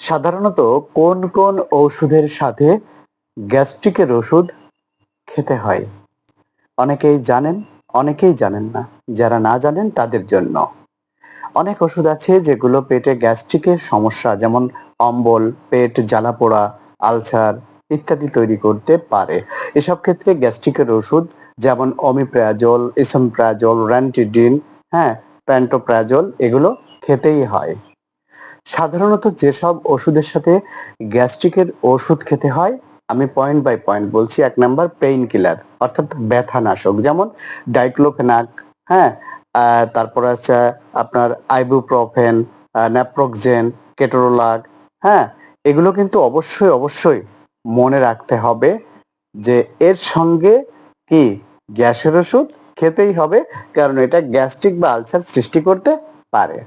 সাধারণত কোন কোন ঔষধের সাথে গ্যাস্ট্রিকের ওষুধ খেতে হয়? অনেকেই জানেন অনেকেই জানেন না। যারা না জানেন, তাদের জন্য। অনেক ওষুধ আছে যেগুলো পেটে গ্যাস্ট্রিকের সমস্যা, যেমন অম্বল, পেট জ্বালা পোড়া আলসার ইত্যাদি তৈরি করতে পারে। এসব ক্ষেত্রে গ্যাস্ট্রিকের ওষুধ যেমন অমিপ্রাজল ইসমপ্রাজল র্যান্টিডিন হ্যাঁ প্যান্টোপ্রাজল, এগুলো খেতেই হয়। সাধারণত যেসব ওষুধের সাথে গ্যাস্ট্রিকের ওষুধ খেতে হয়, আমি পয়েন্ট বাই পয়েন্ট বলছি। এক নাম্বার পেইন কিলার অর্থাৎ ব্যথা নাশক যেমন ডাইক্লোফেনাক হ্যাঁ? তারপর আছে আপনার আইবুপ্রোফেন ন্যাপ্রোক্সেন কেটোরোলাগ হ্যাঁ? এগুলো কিন্তু অবশ্যই অবশ্যই মনে রাখতে হবে যে এর সঙ্গে কি? গ্যাসের ওষুধ খেতেই হবে, কারণ এটা গ্যাস্ট্রিক বা আলসার সৃষ্টি করতে পারে।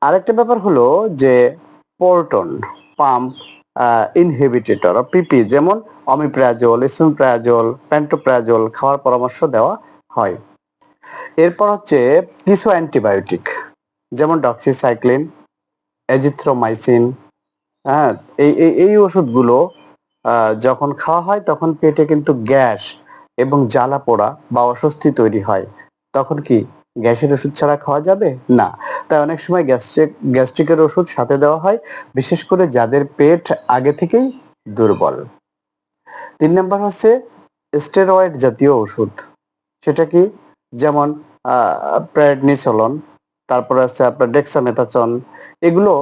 আরেকটা ব্যাপার হলো যে পোর্টন, পাম্প ইনহিবিটেটর পিপি যেমন অমিপ্রাজল ইসুমপ্রাজল প্যান্টোপ্রাজল খাওয়ার পরামর্শ দেওয়া হয়। এরপর হচ্ছে কিছু অ্যান্টিবায়োটিক যেমন ডক্সিসাইক্লিন এজিথ্রোমাইসিন হ্যাঁ এই, এই- ওষুধগুলো যখন খাওয়া হয় তখন পেটে কিন্তু গ্যাস এবং জ্বালা পোড়া বা অস্বস্তি তৈরি হয়। তখন কি? গ্যাসের ওষুধ ছাড়া খাওয়া যাবে? না। তাই অনেক সময় গ্যাস্ট্রিক, গ্যাস্ট্রিকের ওষুধ সাথে দেওয়া হয়, বিশেষ করে যাদের পেট আগে থেকেই দুর্বল। তিন নম্বর হচ্ছে স্টেরয়েড জাতীয় ওষুধ। সেটা কি? যেমন প্রেডনিসলন তারপর আছে আপনার ডেক্সামেথাসন এগুলো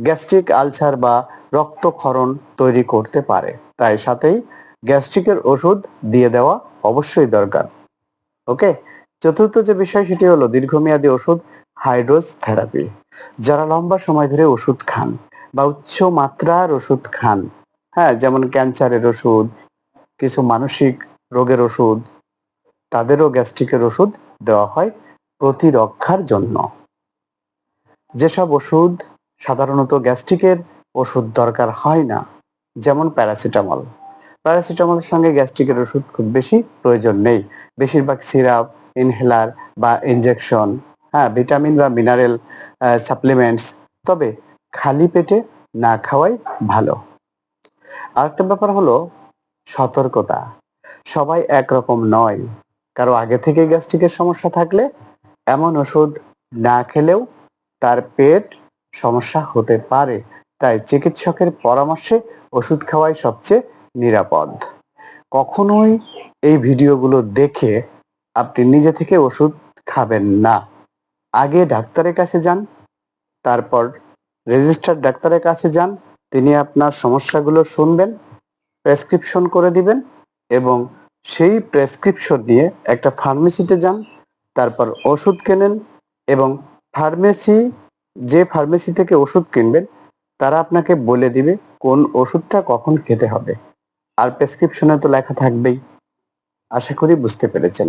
গ্যাস্ট্রিক আলসার বা রক্তক্ষরণ তৈরি করতে পারে। তাই সাথেই গ্যাস্ট্রিকের ওষুধ দিয়ে দেওয়া অবশ্যই দরকার। ওকে? চতুর্থ যে বিষয় সেটি হলো দীর্ঘমেয়াদী ওষুধ হাইড্রোজ থেরাপি যারা লম্বা সময় ধরে ওষুধ খান বা উচ্চ মাত্রার ওষুধ খান হ্যাঁ যেমন ক্যান্সারের ওষুধ, কিছু মানসিক রোগের ওষুধ, তাদেরও গ্যাস্ট্রিকের ওষুধ দেওয়া হয় প্রতিরক্ষার জন্য। যেসব ওষুধ সাধারণত গ্যাস্ট্রিকের ওষুধ দরকার হয় না, যেমন প্যারাসিটামল। প্যারাসিটামলের সঙ্গে গ্যাস্ট্রিকের ওষুধ খুব বেশি প্রয়োজন নেই। বেশিরভাগ সিরাপ ইনহেলার বা ইনজেকশন হ্যাঁ ভিটামিন বা মিনারেল সাপ্লিমেন্টস তবে খালি পেটে না খাওয়াই ভালো। আরেকটা ব্যাপার হলো সতর্কতা। সবাই একরকম নয়। কারও আগে থেকে গ্যাস্ট্রিকের সমস্যা থাকলে এমন ওষুধ না খেলেও তার পেট সমস্যা হতে পারে। তাই চিকিৎসকের পরামর্শে ওষুধ খাওয়াই সবচেয়ে নিরাপদ। কখনোই এই ভিডিওগুলো দেখে আপনি নিজে থেকে ওষুধ খাবেন না। আগে ডাক্তারের কাছে যান, তারপর রেজিস্টার ডাক্তারের কাছে যান, তিনি আপনার সমস্যাগুলো শুনবেন, প্রেসক্রিপশন করে দিবেন এবং সেই প্রেসক্রিপশন নিয়ে একটা ফার্মেসিতে যান, তারপর ওষুধ কেনেন এবং ফার্মেসি, যে ফার্মেসি থেকে ওষুধ কিনবেন, তারা আপনাকে বলে দিবে কোন ওষুধটা কখন খেতে হবে। আর প্রেসক্রিপশনে তো লেখা থাকবেই। আশা করি বুঝতে পেরেছেন।